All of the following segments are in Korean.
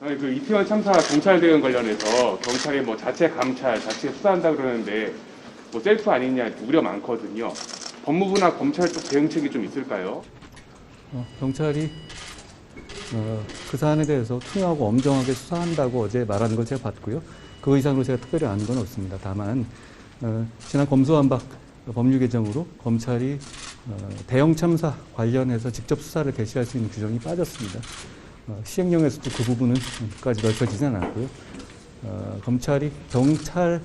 그 이태원 참사 경찰 대응 관련해서 경찰이 뭐 자체 감찰, 자체 수사한다 그러는데 뭐 셀프 아니냐 우려 많거든요. 법무부나 검찰 쪽 대응책이 좀 있을까요? 어, 경찰이 어, 그 사안에 대해서 투명하고 엄정하게 수사한다고 어제 말하는 걸 제가 봤고요. 그 이상으로 제가 특별히 아는 건 없습니다. 다만 어, 지난 검수완박 법률 개정으로 검찰이 어, 대형 참사 관련해서 직접 수사를 개시할 수 있는 규정이 빠졌습니다. 어, 시행령에서도 그 부분은까지 넓혀지진 않았고요. 어, 검찰이 경찰의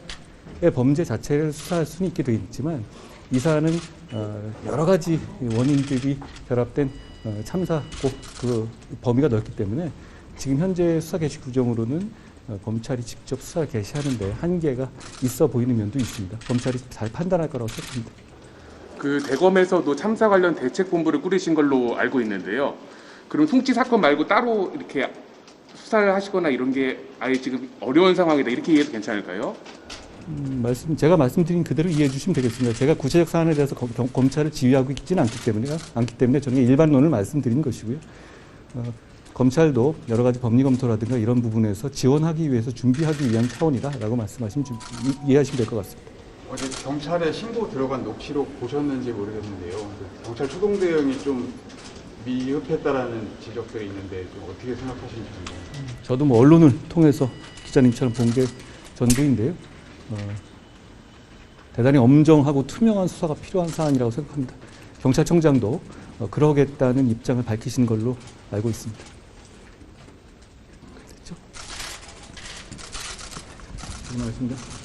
범죄 자체를 수사할 수는 되어 있지만 이 사안은 어, 여러 가지 원인들이 결합된 어, 참사고 그 범위가 넓기 때문에 지금 현재 수사 개시 규정으로는 어, 검찰이 직접 수사를 개시하는데 한계가 있어 보이는 면도 있습니다. 검찰이 잘 판단할 거라고 생각합니다. 그 대검에서도 참사 관련 대책 본부를 꾸리신 걸로 알고 있는데요. 그럼 숭치 사건 말고 따로 이렇게 수사를 하시거나 이런 게 아예 지금 어려운 상황이다 이렇게 이해해도 괜찮을까요? 음, 말씀 제가 말씀드린 그대로 이해해 주시면 되겠습니다. 제가 구체적 사안에 대해서 검, 검- 검찰을 지휘하고 있지는 않기 때문에 않기 때문에 저는 일반론을 말씀드린 것이고요. 어, 검찰도 여러 가지 법리 검토라든가 이런 부분에서 지원하기 위해서 준비하기 위한 차원이다라고 말씀하시면 좀 이- 이해하시면 될 것 같습니다. 어제 경찰에 신고 들어간 녹취록 보셨는지 모르겠는데요. 그 경찰 초동 대응이 좀 미흡했다라는 지적들이 있는데 좀 어떻게 생각하시는지 궁금해요. 저도 뭐 언론을 통해서 기자님처럼 본 게 전부인데요. 어, 대단히 엄정하고 투명한 수사가 필요한 사안이라고 생각합니다. 경찰청장도 어, 그러겠다는 입장을 밝히신 걸로 알고 있습니다. 됐죠? 말씀이죠?